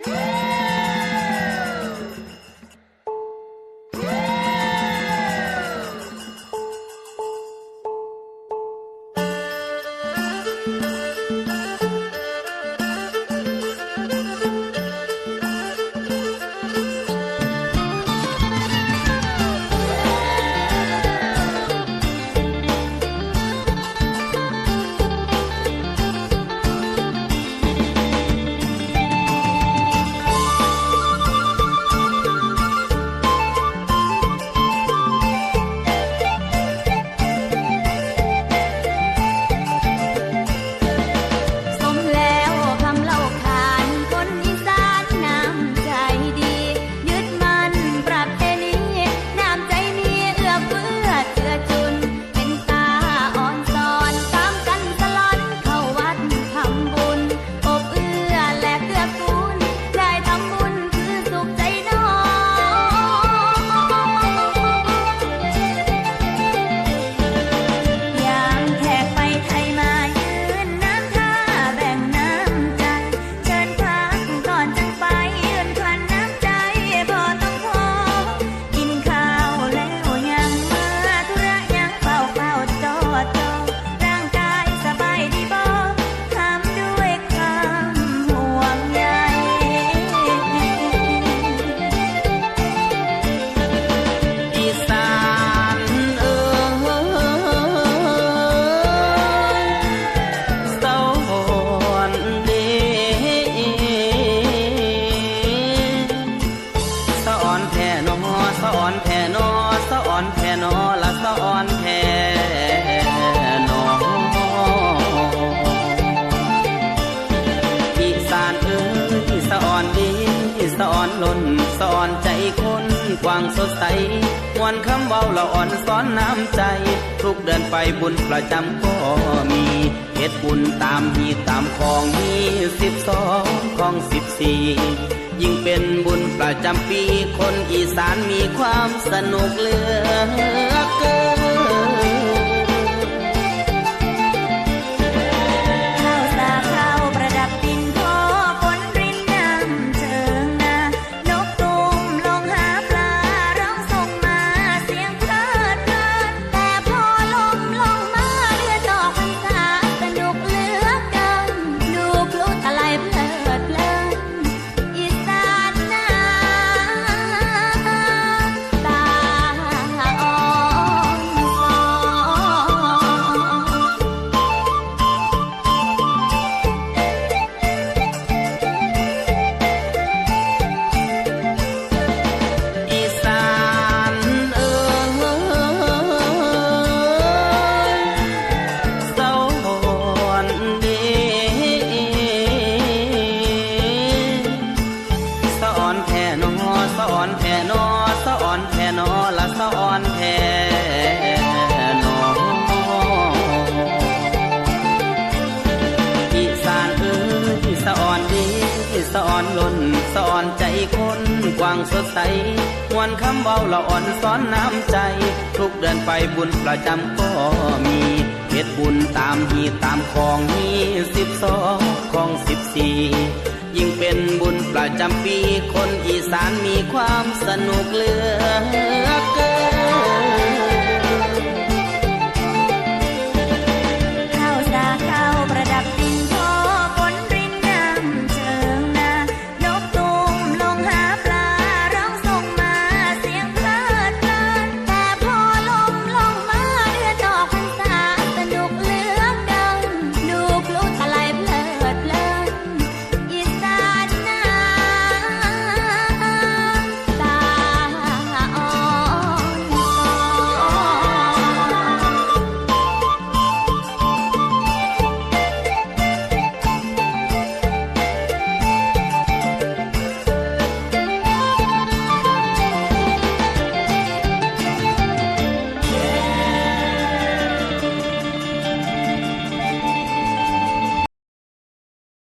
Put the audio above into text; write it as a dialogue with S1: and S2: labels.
S1: Yeah. ล้นสอนใจคนกว้างสดใส
S2: วันคำเว้าละอ่อนสอนน้ำใจ ทุกเดินไปบุญประจำก็มีเฮ็ดบุญตามมีตามของมีสิบสองของสิบสี่ยิ่งเป็นบุญประจำปี คนอีสานมีความสนุกเลือ
S1: อนล่นสอน
S2: ใจคนกว้างสดใสวันคำเบาละอ่อนสอนน้ำใจ ทุกเดินไปบุญประจำก็มีเฮ็ดบุญตามฮีตามของฮีสิบสองของสิบสี่ยิ่งเป็นบุญประจำปีคนอีสานมีความสนุกเลือก